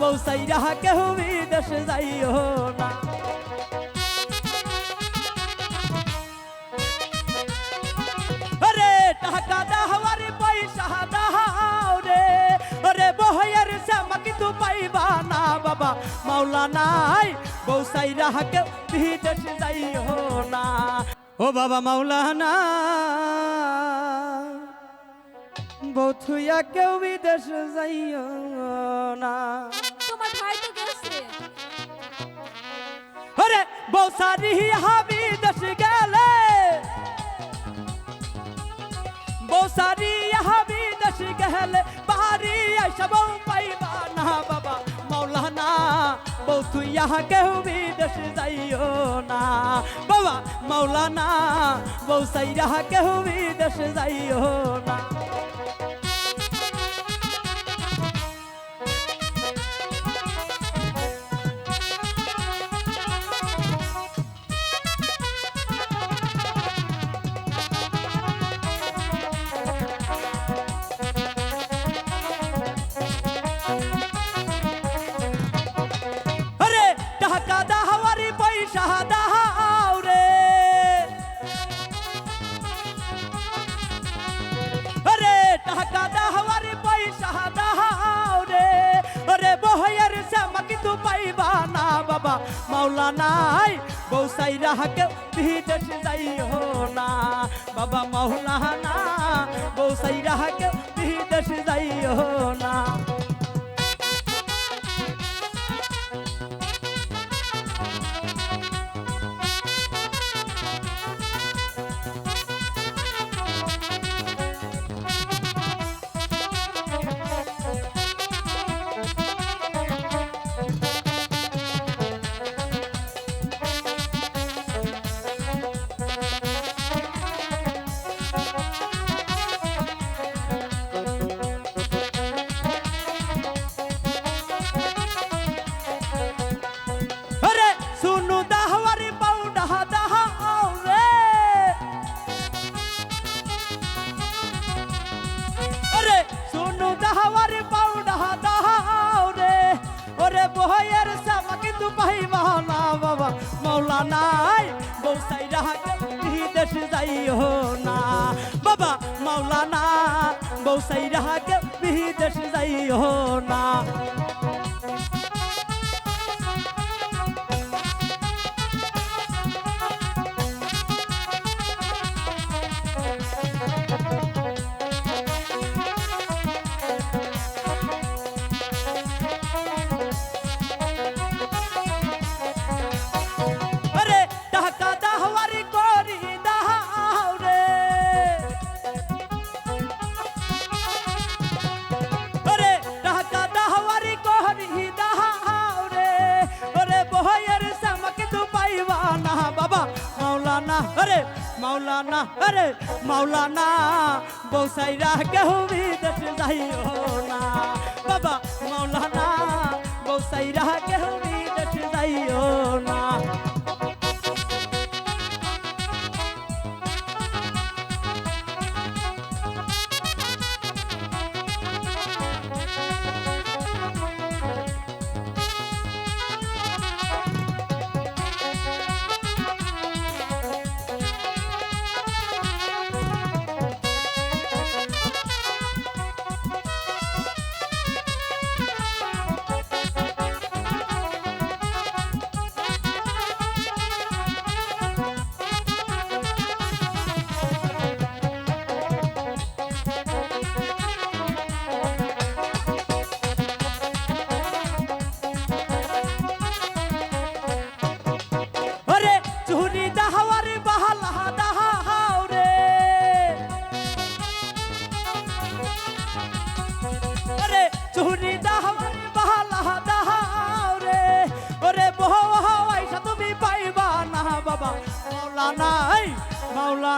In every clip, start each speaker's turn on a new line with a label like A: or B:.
A: বৌসাইরা কেউ বিদেশ যাইও না। টাকা দাহওয়ার পয়সা দাও রে। আরে বহয়ের শ্যামা কিন্তু পাইবা না বাবা। মাওলা নাই বৌসাইরা কেউ বিদেশ যাইও না। ও বাবা মাওলানা বথুয়া কেউ বিদেশ যাইও না। বৌসারি হাবি দেশ গেলে। বৌসারি হাবি দেশ গেলে। বাহারি আইসা বউ পাইবা না বাবা, মৌলানা। বৌ তুই ইহা কেউ যাইও না। বাবা, মৌলানা। বৌ সাইরা কেউ বিদেশ যাইও না। কিন্তু পাইবা না বাবা। মাওলা নাই বৌসাই রাহাকে বিদেশ যাইও না। বাবা মাওলা না বৌসাই রাহাকে বিদেশ যাইও না। যাইও না বাবা মাওলানা না বৌসাই রাহাকে বিদেশ যাইও না মাওলানা হরে মাওলানা হরে মাওলানা বৌসাইরা কেউ বিদেশ যাইও না। বাবা মাওলানা বৌসাইরা কেউ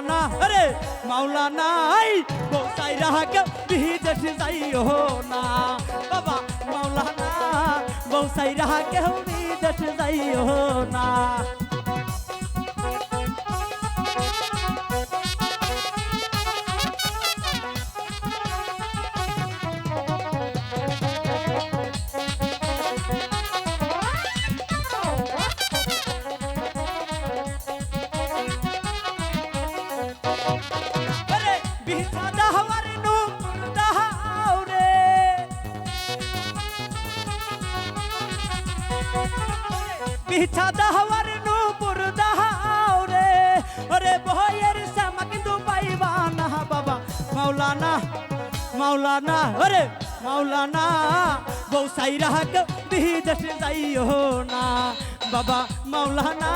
A: মাওলানা, আরে মাওলানাই বসাই রাহাকে বিদেশ যাইও না। বাবা, মাওলানা, বসাই রাহাকে বিদেশ যাইও না। পিছা দাহার নূপুর দাহাও রে। ওরে বহের শ্যামা কিন্তু পাইবা না বাবা। মাওলানা মাওলানা, ওরে মাওলানা, বউ সাইরা বিদেশ যাইও না। বাবা, মাওলানা,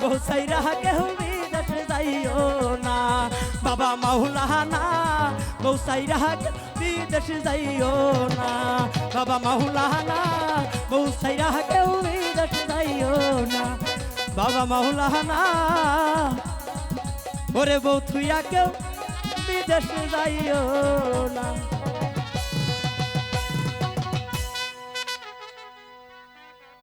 A: বউ সাইরা কেউ বিদেশ যাইও না। বাবা, মাওলানা, বউ সাইরা বিদেশ যাইও না। বাবা, মাওলানা, বউ সাইরা কেউ বিদেশ না। বাবা মাওলানা ওরে বউ থুইয়া কেউ বিদেশে যাইও না।